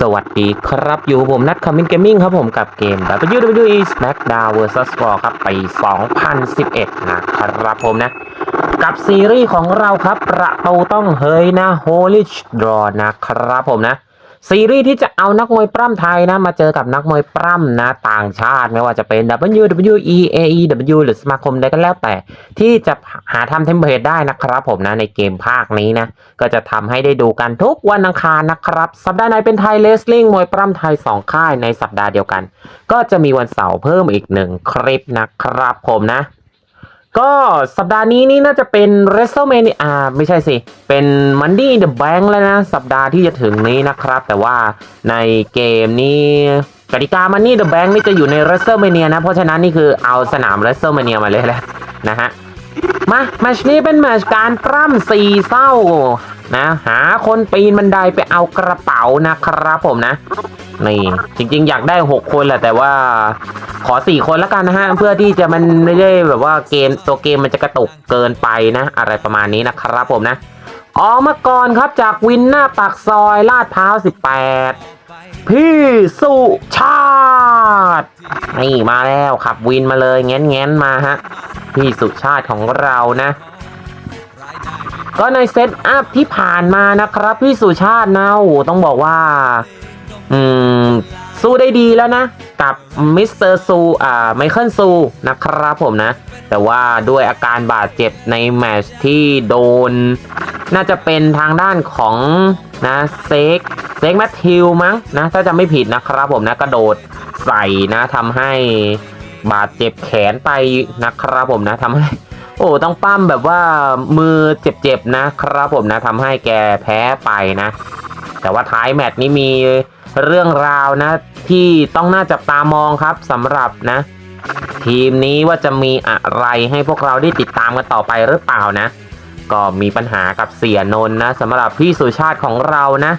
สวัสดีครับอยู่ผมนัดคอมมินเกมมิ่งครับผมกับเกม WWE SmackDown vs Raw ครับปี 2011 นะครับผมนะ กับซีรีส์ของเราครับ ประตูต้องเฮยนะ Holy Draw นะครับผมนะ ซีรีส์ที่จะเอานักมวยปล้ำไทยนะ มาเจอกับนักมวยปล้ำนะต่างชาติไม่ว่าจะเป็น WWE AEW หรือสมาคมใดก็แล้วแต่ ที่จะหาทำเทมเพลตได้นะครับผมนะในเกมภาคนี้นะ ก็จะทำให้ได้ดูกันทุกวันอังคารนะครับ สัปดาห์ไหนเป็นไทยเลสลิงมวยปล้ำไทย 2 ค่ายในสัปดาห์เดียวกัน ก็จะมีวันเสาร์เพิ่มอีกหนึ่งคลิปนะครับผมนะ ก็สัปดาห์นี้นี่น่าจะเป็น WrestleMania อ่าไม่ใช่สิ เป็น Money in the Bank แล้วนะ สัปดาห์ที่จะถึงนี้นะครับ แต่ว่าในเกมนี้กติกา Money in the Bank นี่จะอยู่ใน WrestleMania นะ เพราะฉะนั้นนี่คือเอาสนาม WrestleMania มาเลยแหละนะฮะ มาแมชนี้เป็นแมชการปล้ำสี่เศร้านะ หาคนปีนบันไดไปเอากระเป๋านะครับผมนะ นี่จริงๆ อยากได้ 6 คนแหละแต่ว่าขอ 4 คนแล้วกันนะฮะ เพื่อที่จะมันไม่ได้แบบว่าเกมตัวเกมมันจะกระตุกเกินไปนะ อะไรประมาณนี้นะครับผมนะออกมาก่อนครับจากวินหน้าปากซอยลาดพร้าว 18 พี่สุชาติ นี่มาแล้วขับวินมาเลยแง้นแง้นมาฮะ พี่สุชาติของเรานะ ก็ในเซตอัพที่ผ่านมานะครับ พี่สุชาตินะโอ้ต้องบอกว่า อืม สู้ได้ดีแล้วนะ กับมิสเตอร์ซูอ่าไมเคิลซูนะครับผมนะ แต่ว่าด้วยอาการบาดเจ็บในแมชที่โดน น่าจะเป็นทางด้านของนะเซกเซกแมทธิวมั้งนะ ถ้าจะไม่ผิดนะครับผมนะ กระโดดใส่นะทำให้บาดเจ็บแขนไปนะครับผมนะทำให้โอ้ต้องปั้มแบบว่ามือเจ็บๆนะครับผมนะทำให้แกแพ้ไปนะ แต่ว่าท้ายแมตช์นี้มีเรื่องราวนะ ที่ต้องน่าจับตามองครับสำหรับนะ ทีมนี้ว่าจะมีอะไรให้พวกเราได้ติดตามกันต่อไปหรือเปล่านะ ก็มีปัญหากับเสียนนนะสำหรับพี่สุชาติของเรานะ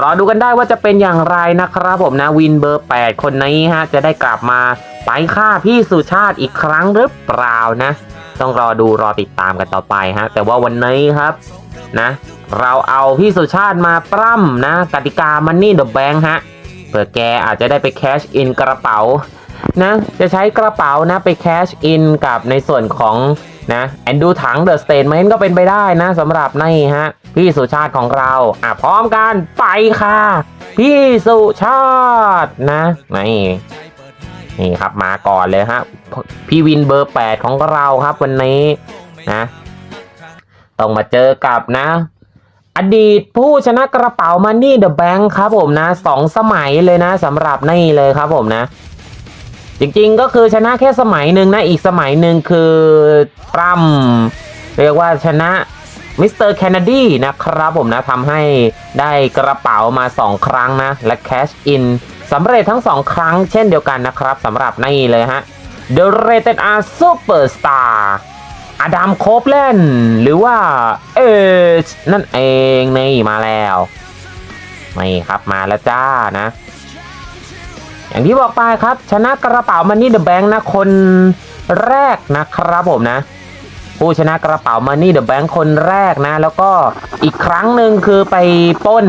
รอดูกันได้ว่าจะเป็นอย่างไรนะครับผมนะวินเบอร์ 8 คนนี้ฮะจะได้กลับมาไปฆ่าพี่สุชาติอีกครั้งหรือเปล่านะ ต้องรอดูรอติดตามกันต่อไปฮะแต่ว่าวันนี้ครับ นะ เราเอาพี่สุชาติมาปล้ำนะ กติกามันนี่เดอะแบงค์ฮะเผื่อแกอาจจะได้ไปแคชอินกระเป๋านะจะใช้กระเป๋านะไปแคชอินกับในส่วนของนะแอนดูถังเดอะสเต m เมนต์ก็เป็นไปได้นะสำหรับในฮะ พี่สุชาติของเราอะพร้อมกันไปค่ะ พี่สุชาตินะนี่นี่ครับมาก่อนเลยฮะพี่วินเบอร์ 8 ของเราครับวันนี้นะ ต้องมาเจอกับนะ อดีตผู้ชนะกระเป๋ามันนี่เดอะแบงค์ครับผมนะสองสมัยเลยนะสำหรับนี่เลยครับผมนะ จริงๆก็คือชนะแค่สมัยหนึ่งนะ อีกสมัยหนึ่งคือปล้ำเรียกว่าชนะมิสเตอร์แคนดีนะครับผมนะทำให้ได้กระเป๋ามา 2 ครั้งนะ และแคชอินสำเร็จทั้ง 2 ครั้งเช่นเดียวกันนะครับสำหรับนี่เลยฮะ The Rated R Superstar อดัมโคบเลนหรือว่าเอชนั่นเองนี่มาแล้วนี่ครับมาแล้วจ้านะ อย่างที่บอกไปครับ ชนะกระเป๋ามันนี่เดอะแบงค์นะคนแรกนะครับผมนะ ผู้ชนะกระเป๋ามันนี่เดอะแบงค์คนแรกนะ แล้วก็อีกครั้งหนึ่งคือไปป้น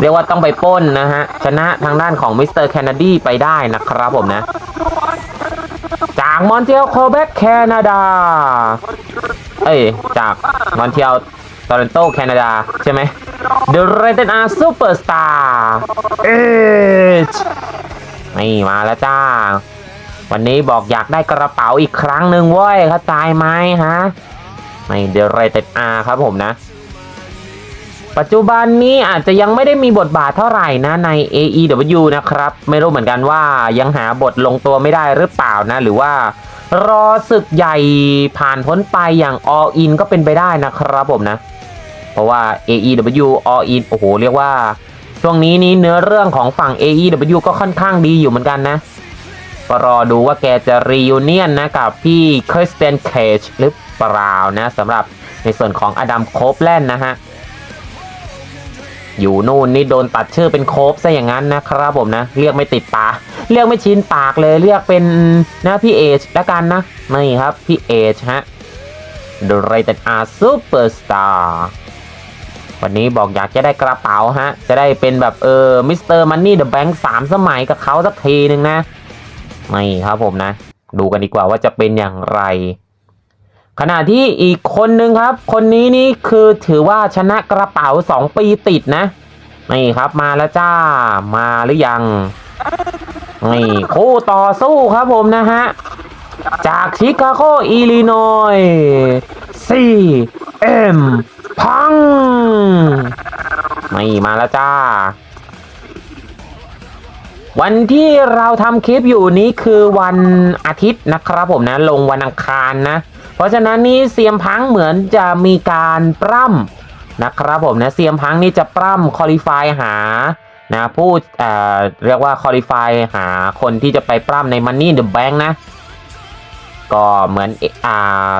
เรียกว่าต้องไปป้นนะฮะ ชนะทางด้านของมิสเตอร์แคนดีไปได้นะครับผมนะ มอนเทลโคเบกแคนาดา เอ้ย จากมอนเทลโตรอนโตแคนาดา ใช่ไหม The Rated R Superstar เอชนี่มาแล้วจ้า วันนี้บอกอยากได้กระเป๋าอีกครั้งหนึ่งเว้ยเข้าใจไหมฮะไม่ The Rated R ครับผมนะ ปัจจุบันนี้อาจจะยังไม่ได้มีบทบาทเท่าไหร่นะใน AEW นะครับ ไม่รู้เหมือนกันว่ายังหาบทลงตัวไม่ได้หรือเปล่านะ หรือว่ารอศึกใหญ่ผ่านพ้นไปอย่าง All In ก็เป็นไปได้นะครับผมนะ เพราะว่า AEW All In โอ้โห เรียกว่า ช่วงนี้นี้เนื้อเรื่องของฝั่ง AEW ก็ค่อนข้างดีอยู่เหมือนกันนะก็รอดูว่าแกจะรียูเนียนนะกับพี่คริสเตนเคจหรือเปล่านะสำหรับในส่วนของอดัมโคบแลนนะฮะ อยู่นู่นนี่โดนตัดชื่อเป็นโคบซะอย่างนั้นนะครับผมนะ เรียกไม่ติดปากเรียกไม่ชินปากเลยเรียกเป็นนะพี่เอชแล้วกันนะนี่ครับพี่เอชฮะ The Rated R Superstar วันนี้บอกอยากจะได้กระเป๋าฮะ จะได้เป็นแบบเออมิสเตอร์มันนี่เดอะแบงค์สามสมัยกับเขาสักทีหนึ่งนะไม่ครับผมนะ ดูกันดีกว่าว่าจะเป็นอย่างไร ขณะที่อีกคนนึงครับ คนนี้นี่คือถือว่าชนะกระเป๋าสองปีติดนะ นี่ครับมาแล้วจ้ามาหรือยัง นี่คู่ต่อสู้ครับผมนะฮะ จากชิคาโกอิลลินอยซีเอ็มพัง นี่มาแล้วจ้า วันที่เราทำคลิปอยู่นี้คือวันอาทิตย์นะครับผมนะ ลงวันอังคารนะ เพราะฉะนั้นนี่เซียมพังเหมือนจะมีการปล้ำนะครับผมนะเซียมพังนี่จะปล้ำคอลิฟายหานะผู้เอ่อเรียกว่าคอลิฟายหาคนที่จะไปปล้ำในมันนี่เดอะแบงค์นะ ก็เหมือนอ่า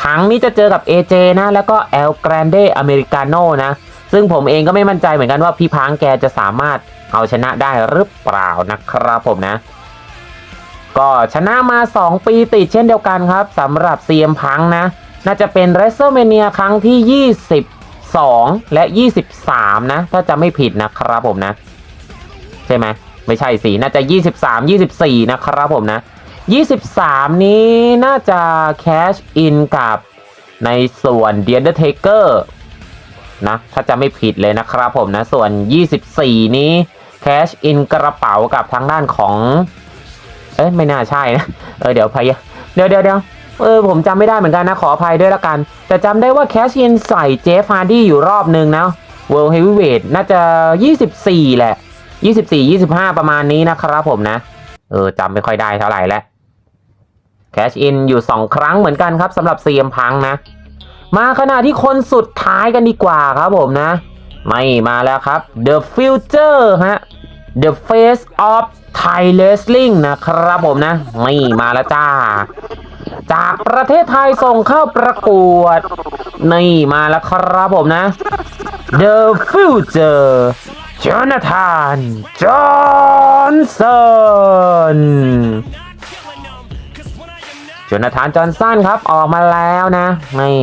พังนี่จะเจอกับ AJ นะแล้วก็ El Grande Americano นะ ซึ่งผมเองก็ไม่มั่นใจเหมือนกันว่าพี่พังแกจะสามารถเอาชนะได้หรือเปล่านะครับผมนะ ก็ชนะมา 2 ปีติดเช่นเดียวกันครับสำหรับ CM พังนะ น่าจะเป็น w r e s t l e m a n i a ครั้งที่ 22 และ 23 นะ ถ้าจะไม่ผิดนะครับผมนะ ใช่ไหมไม่ใช่สิน่าจะ 23 24 นะครับผมนะ 23 นี้น่าจะแคชอินกับในส่วน The Undertaker นะถ้าจะไม่ผิดเลยนะครับผมนะ ส่วน 24 นี้แคชอินกระเป๋ากับทางด้านของ เอ้ยไม่น่าใช่นะเออเดี๋ยวพยเดี๋ยวเดี๋ยวเดี๋ยวเออผมจำไม่ได้เหมือนกันนะขออภัยด้วยละกัน แต่จำได้ว่าแคชอินใส่เจฟฟาร์ดี้อยู่รอบนึงนะ World Heavyweight น่าจะ 24 แหละ 24 25 ประมาณนี้นะครับผมนะ เออจำไม่ค่อยได้เท่าไหร่แล้วแคชอินอยู่ 2 ครั้งเหมือนกันครับสำหรับ CM พังนะ มาขณะที่คนสุดท้ายกันดีกว่าครับผมนะ ไม่มาแล้วครับ The Future ฮะ The Face of Thai Wrestling นะครับผมนะไม่มาแล้วจ้า จากประเทศไทยส่งเข้าประกวด นี่มาแล้วครับผมนะ The Future Jonathan Johnson จนทานจอนสันครับออกมาแล้วนะนี่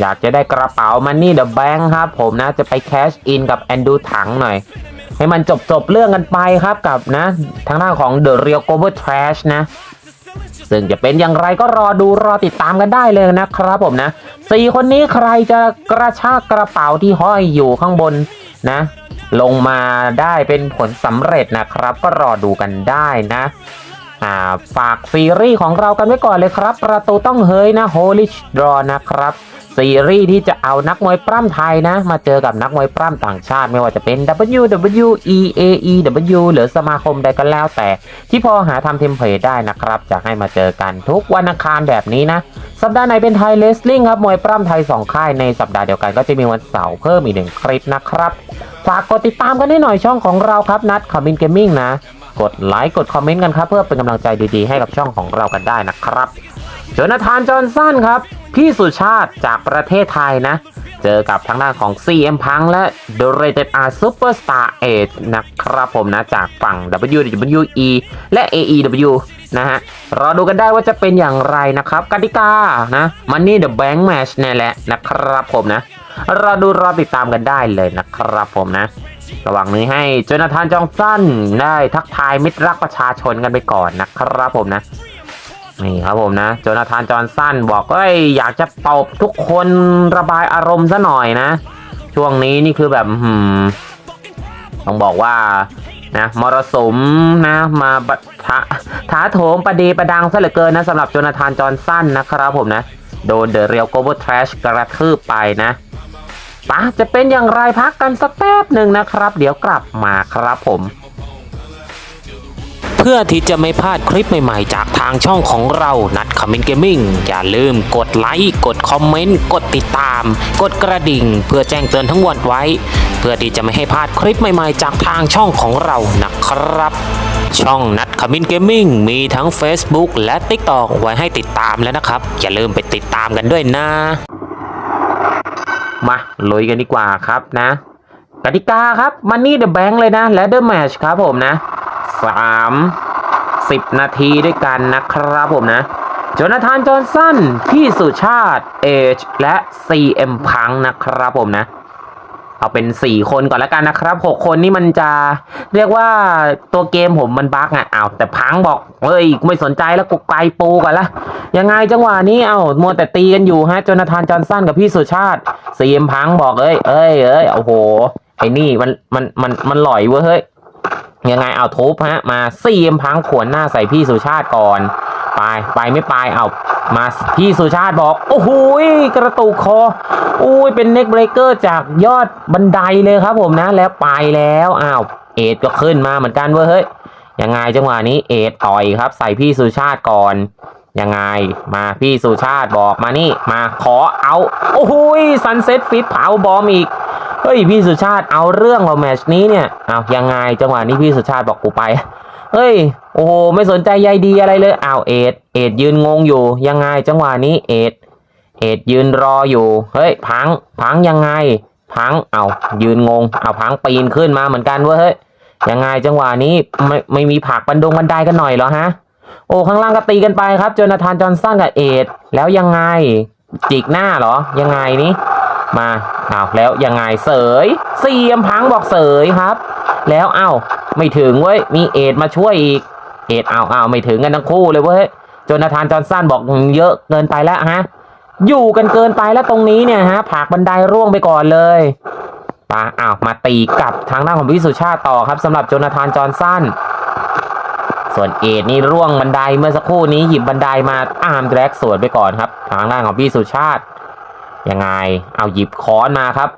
อยากจะได้กระเป๋ามันนี่เดอะแบงค์ครับผมนะจะไปแคชอินกับแอนดูถังหน่อย ให้มันจบจบเรื่องกันไปครับกับนะทางด้านของ The Real Global Trash นะ ซึ่งจะเป็นอย่างไรก็รอดูรอติดตามกันได้เลยนะครับผมนะสี่คนนี้ใครจะกระชากกระเป๋าที่ห้อยอยู่ข้างบนนะ ลงมาได้เป็นผลสำเร็จนะครับ ก็รอดูกันได้นะอ่าฝากซีรีส์ของเรากันไว้ก่อนเลยครับ ประตูต้องเฮยนะ Holy Draw นะครับ ซีรีส์ที่จะเอานักมวยปล้ำไทยนะ มาเจอกับนักมวยปล้ำต่างชาติ ไม่ว่าจะเป็น WWE AEW หรือสมาคมใดก็แล้วแต่ ที่พอหาทำเทมเพลตได้นะครับ จะให้มาเจอกันทุกวันอังคารแบบนี้นะ สัปดาห์ไหนเป็นไทยเลสลิงครับมวยปล้ำไทย 2 ค่ายในสัปดาห์เดียวกันก็จะมีวันเสาร์เพิ่มอีกหนึ่งคลิปนะครับฝากกดติดตามกันให้หน่อยช่องของเราครับนัดคอมมินเกมมิ่งนะกดไลค์กดคอมเมนต์กันครับเพื่อเป็นกำลังใจดีๆให้กับช่องของเรากันได้นะครับ โจนาธานจอห์นสันครับ พี่สุชาติจากประเทศไทยนะ เจอกับทางด้านของ CM Punk และ The Rated R Superstar 8นะครับผมนะ จากฝั่ง WWE และ AEW นะฮะ รอดูกันได้ว่าจะเป็นอย่างไรนะครับกติกานะมันนี่ The Bank Match เนี่แหละนะครับผมนะ รอดูรอติดตามกันได้เลยนะครับผมนะระหว่างนี้ให้โจนาธานจอห์นสันได้ทักทายมิตรรักประชาชนกันไปก่อนนะครับผมนะ นี่ครับผมนะโจนาธานจอห์นสันบอกว่าอยากจะตบทุกคนระบายอารมณ์ซะหน่อยนะ ช่วงนี้นี่คือแบบหืมต้องบอกว่านะมรสุมนะมาบะทะท้าโถมประเดประดังซะเหลือเกินนะสำหรับโจนาธานจอห์นสันนะครับผมนะโดนเดอะเรียลโกลบอลทรชกระทืบไปนะปะจะเป็นอย่างไรพักกันสักแป๊บหนึ่งนะครับ เดี๋ยวกลับมาครับผม เพื่อที่จะไม่พลาดคลิปใหม่ๆ จากทางช่องของเรานัดคอมเมนต์เกมมิ่งอย่าลืมกดไลค์กดคอมเมนต์กดติดตาม กดกระดิ่ง เพื่อแจ้งเตือนทั้งวันไว้ เพื่อที่จะไม่ให้พลาดคลิปใหม่ๆ จากทางช่องของเรานะครับช่องนัดคอมเมนต์เกมมิ่งมีทั้ง Facebook และ TikTok ไว้ให้ติดตามแล้วนะครับ อย่าลืมไปติดตามกันด้วยนะ มาลุยกันดีกว่าครับนะ กติกาครับมันนี่เดอะแบงค์เลยนะ และเดอะแมชครับผมนะ สามสิบนาทีด้วยกันนะครับผมนะโจนาธานจอห์นสันพี่สุชาติเอจและ CM พังนะครับผมนะ เอาเป็นสี่คนก่อนแล้วกันนะครับหกคนนี่มันจะเรียกว่าตัวเกมผมมันบั๊กอะเอาแต่พังบอกเฮ้ยไม่สนใจแล้วกูไกลปูก่อนละยังไงจังหวะนี้เอ้ามัวแต่ตีกันอยู่ฮะโจนาธานจอห์นสันกับพี่สุชาติซีเอ็มพังบอกเอ้ยเอ้ยเอ้ยโอ้โหไอ้นี่มันมันมันมันหลอยเว้ยเฮ้ย ยังไงเอาทุบฮะ มาซีมพังขวนหน้าใส่พี่สุชาติก่อน ไปไปไม่ไปเอามาพี่สุชาติบอก โอ้โหกระตุกคออุ้ยเป็นเน็กเบรกเกอร์จากยอดบันไดเลยครับผมนะ แล้วไปแล้วอ้าวเอ็ดก็ขึ้นมาเหมือนกันเว้ยเฮ้ยยังไงจังหวะนี้เอ็ดต่อยครับ ใส่พี่สุชาติก่อนยังไงมาพี่สุชาติบอกมานี่มาขอเอา โอ้โหซันเซ็ตฟิตเผาบอมอีก เฮ้ยพี่สุชาติเอาเรื่องเราแมชนี้เนี่ยเอายังไงจังหวะนี้พี่สุชาติบอกกูไป เฮ้ย โอ้โหไม่สนใจใยดีอะไรเลยเอาเอ็ดเอ็ดยืนงงอยู่ ยังไงจังหวะนี้เอ็ดเอ็ดยืนรออยู่ เฮ้ยพังพังยังไง พังเอายืนงงเอาพังปีนขึ้นมาเหมือนกันเว้ยเฮ้ยยังไงจังหวะนี้ไม่ไม่มีผักบันดงบันไดกันหน่อยเหรอฮะโอ้ข้างล่างก็ตีกันไปครับโจนาธานจอห์นสันกับเอ็ดแล้วยังไงจิกหน้าเหรอ ยังไงนี้ มาอ้าวแล้วยังไงเสยเสียมพังบอกเสยครับ แล้วเอ้าไม่ถึงเว้ยมีเอ็ดมาช่วยอีก เอ็ดเอาเอาไม่ถึงกันทั้งคู่เลยเว้ยจนาธานจอห์นสันบอกเยอะเกินไปแล้วฮะ อยู่กันเกินไปแล้วตรงนี้เนี่ยฮะผักบันไดร่วงไปก่อนเลยปาอ้าวมาตีกลับทางด้านของพี่สุชาติต่อครับสำหรับโจนาธานจอห์นสันส่วนเอ็ดนี่ร่วงบันไดเมื่อสักครู่นี้หยิบบันไดมาอาร์มแดรกสวนไปก่อนครับ ทางด้านของพี่สุชาติ ยังไง เอาหยิบค้อนมาครับ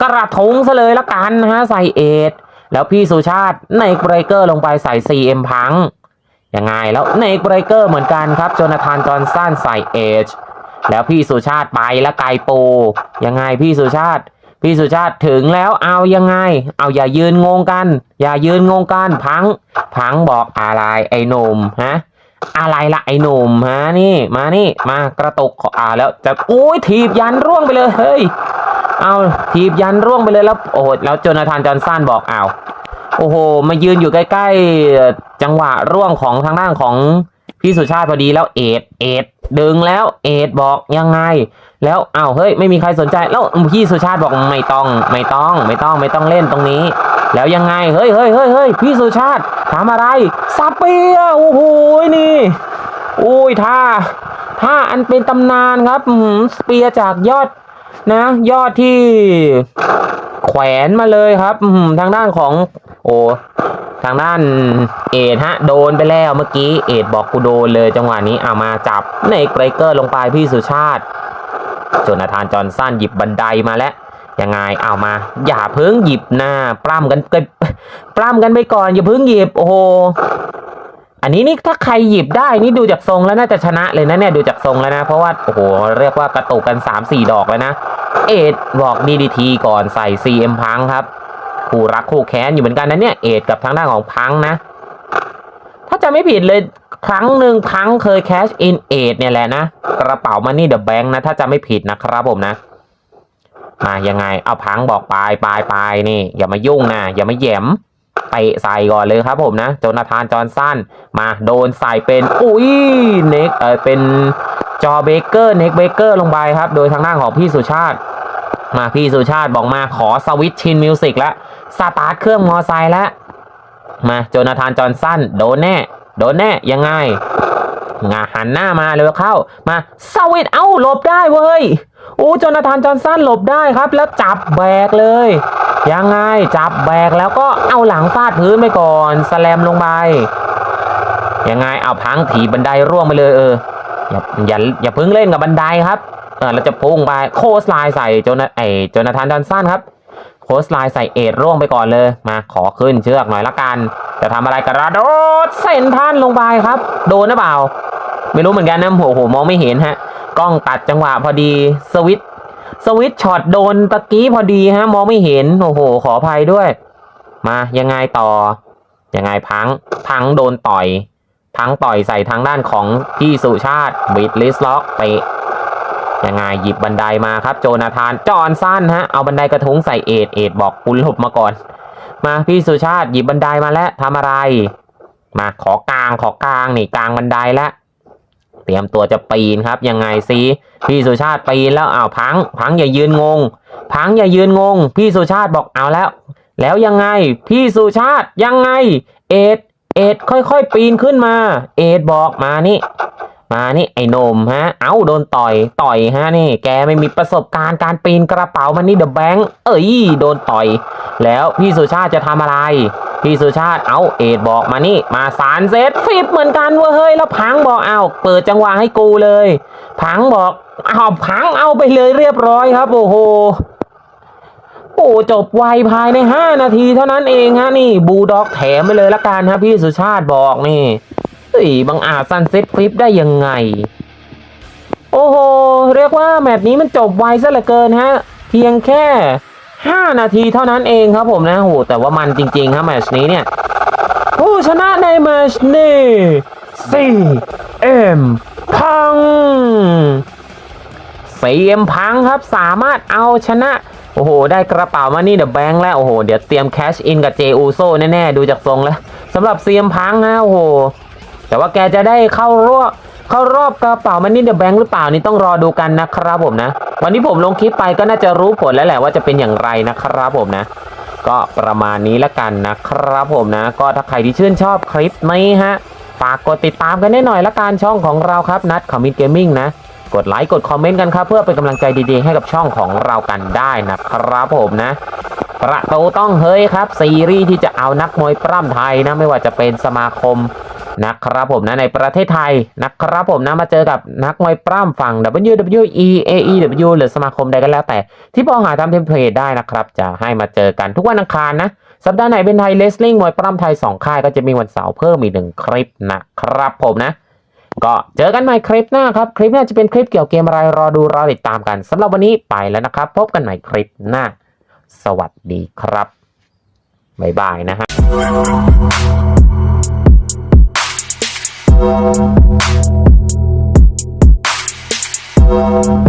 กระทุงซะเลยละกันนะฮะใส่เอ็ดแล้วพี่สุชาติเนเบรเกอร์ลงไปใส่ CM พังยังไงแล้วเนเบรเกอร์เหมือนกันครับโจนาธานจอห์นสันใส่เอจแล้วพี่สุชาติไปแล้วไกลปูยังไงพี่สุชาติ พี่สุชาติถึงแล้วเอายังไง เอาอย่ายืนงงกัน อย่ายืนงงกันพัง พังบอกอะไรไอ้หนุ่มฮะ อะไรละไอ้หนุ่มฮะนี่มานี่มากระตุกอ่าแล้วจะอุ้ยถีบยันร่วงไปเลยเฮ้ยเอาถีบยันร่วงไปเลยแล้วโอ้โหแล้วโจนาธานจอห์นสันบอกอ้าวโอ้โห มายืนอยู่ใกล้ ๆ จังหวะร่วงของทางด้านของพี่สุชาติพอดีแล้วเอ็ดเอ็ด ดึงแล้วเอดบอกยังไง แล้วอ้าวเฮ้ยไม่มีใครสนใจแล้วพี่สุชาติบอกไม่ต้องไม่ต้องไม่ต้องไม่ต้องเล่นตรงนี้ แล้วยังไงเฮ้ยเฮ้ยเฮ้ยเฮ้ยพี่สุชาติถามอะไรซาเปียโอ้โหนี่อุ้ยท่าท่าอันเป็นตำนานครับสเปียจากยอดนะ ยอดที่แขวนมาเลยครับทางด้านของ โอ้ทางด้านเอ็ดฮะ โดนไปแล้วเมื่อกี้เอ็ดบอกกูโดนเลยจังหวะนี้เอามาจับเนกเบรเกอร์ลงไปพี่สุชาติโจนาธานจอนสั้นหยิบบันไดมาแล้วยังไงเอามา อย่าเพิ่งหยิบหน้าปล้ำกันไปปล้ำกันไปก่อนอย่าเพิ่งหยิบโอ้โหอันนี้นี่ถ้าใครหยิบได้นี่ดูจากทรงแล้วน่าจะชนะเลยนะเนี่ยดูจากทรงแล้วนะ เพราะว่าโอ้โหเรียกว่ากระตุกกัน 3 4 ดอกแล้วนะ เอ็ดบอกดีดีทีก่อนใส่ CM พังครับ คู่รักคู่แค้นอยู่เหมือนกันนะเนี่ยเอ็ดกับทางด้านของพังนะ ถ้าจะไม่ผิดเลยครั้งหนึ่งพังเคยแคชอินเอ็ดเนี่ยแหละนะ กระเป๋ามันนี่เดอะแบงค์นะ ถ้าจะไม่ผิดนะครับผมนะมายังไงเอาพังบอกปลายปลายปลายนี่ อย่ามายุ่งนะ อย่ามาแหยมเตะใส่ก่อนเลยครับผมนะโจนาธานจอห์นสันมาโดนใส่เป็นอุ้ยเน็กเออเป็นจอเบเกอร์เน็กเบเกอร์ลงไปครับ โดยทางด้านของพี่สุชาติ มาพี่สุชาติบอกมาขอสวิตชินมิวสิกแล้วสตาร์ทเครื่องมอไซค์แล้วมาโจนาธานจอห์นสันโดนแน่ โดนแน่ยังไงงาหันหน้ามาเร็วเข้า มาสวิตเอ้าหลบได้เว้ยโอ้โจนาธานจอห์นสันหลบได้ครับ แล้วจับแบกเลย ยังไงจับแบกแล้วก็เอาหลังฟาดพื้นไปก่อนสแลมลงไปยังไงเอาพังถีบบันไดร่วงไปเลยเอออย่าอย่าอย่าพิ่งเล่นกับบันไดครับ เราจะพุ่งไปโคสไลน์ใส่โจนาไอโจนาธานจอนสันครับ โคสไลน์ใส่เอ็ดร่วงไปก่อนเลยมาขอขึ้นเชือกหน่อยละกัน จะทำอะไรกระโดดเส้นท่านลงไปครับ โดนหรือเปล่า ไม่รู้เหมือนกันนะโอ้โหมองไม่เห็นฮะ กล้องตัดจังหวะพอดีสวิตสวิตช็อตโดนตะกี้พอดีฮะ มองไม่เห็นโอ้โห ขออภัยด้วย มายังไงต่อ ยังไงพังพังโดนต่อย พังต่อยใส่ทางด้านของพี่สุชาติบิดลิสล็อกเตะ ยังไงหยิบบันไดมาครับ โจนาธานจอนสั้นฮะเอาบันไดกระทุ้งใส่เอ็ดเอ็ดบอกคุณหลบมาก่อน มาพี่สุชาติหยิบบันไดมาแล้วทำอะไร มาขอกลางขอกลางนี่กลางบันไดแล้วเตรียมตัวจะปีนครับยังไงสิพี่สุชาติปีนแล้วอ้าวพัง พังอย่ายืนงง พังอย่ายืนงง พี่สุชาติบอกเอาแล้ว แล้วยังไง พี่สุชาติยังไง เอ็ดเอ็ดค่อยๆ ปีนขึ้นมา เอ็ดบอกมานี่ มานี่ไอ้นมฮะ เอ้าโดนต่อยต่อยฮะนี่ แกไม่มีประสบการณ์การปีนกระเป๋ามันนี่เดอะแบงค์เอ้ยโดนต่อย แล้วพี่สุชาติจะทำอะไร พี่สุชาติเอาเอ็ดบอกมานี่มาสารเซตฟิบเหมือนกันเว้ยเฮ้ยแล้วพังบอกเอาเปิดจังหวะให้กูเลย พังบอกเอาพังเอาไปเลยเรียบร้อยครับ โอ้โหโอ้จบไวภายใน 5 นาทีเท่านั้นเองฮะนี่บูด็อกแถมไปเลยละกันฮะพี่สุชาติบอกนี่ ยบังอาจซันเซ็ตฟลิปได้ยังไง โอ้โห เรียกว่าแมตช์นี้มันจบไวซะเหลือเกินฮะ เพียงแค่ 5 นาทีเท่านั้นเองครับผมนะโหแต่ว่ามันจริงๆครับแมตช์นี้เนี่ย ผู้ชนะในแมตช์นี้ CM พัง CM พังครับสามารถเอาชนะโอ้โห ได้กระเป๋ามานี่เดอะแบงค์แล้ว โอ้โห เดี๋ยวเตรียมแคชอินกับเจอูโซแน่ ๆ ดูจากทรงแล้วสำหรับ CM พังนะ โอ้โห แต่ว่าแกจะได้เข้ารอบเข้ารอบกระเป๋ามันนี่เดอะแบงค์หรือเปล่านี่ต้องรอดูกันนะครับผมนะ วันนี้ผมลงคลิปไปก็น่าจะรู้ผลแล้วแหละว่าจะเป็นอย่างไรนะครับผมนะ ก็ประมาณนี้ละกันนะครับผมนะ ก็ถ้าใครที่ชื่นชอบคลิปนี้ฮะฝากกดติดตามกันได้หน่อยละกันช่องของเราครับนัดคอมมิตเกมมิ่งนะกดไลค์กดคอมเมนต์กันครับ เพื่อเป็นกำลังใจดีๆ ให้กับช่องของเรากันได้นะครับผมนะ ประตูต้องเฮ้ยครับ ซีรีส์ที่จะเอานักมวยปล้ำไทยนะ ไม่ว่าจะเป็นสมาคม นะครับผมนะในประเทศไทยนะครับผมนะมาเจอกับนักมวยปล้ำฝั่ง WWE AEW หรือสมาคมใดก็แล้วแต่ ที่พอหาทำเทมเพลตได้นะครับ จะให้มาเจอกันทุกวันอังคารนะ สัปดาห์ไหนเป็นไทยเลสลิงมวยปล้ำไทย 2 ค่ายก็จะมีวันเสาร์เพิ่มอีกหนึ่งคลิปนะครับผมนะ ก็เจอกันใหม่คลิปหน้าครับ คลิปหน้าจะเป็นคลิปเกี่ยวกับเกมอะไรรอดูรอติดตามกันสำหรับวันนี้ไปแล้วนะครับ พบกันใหม่คลิปหน้า สวัสดีครับบ๊ายบายนะฮะ Thank you.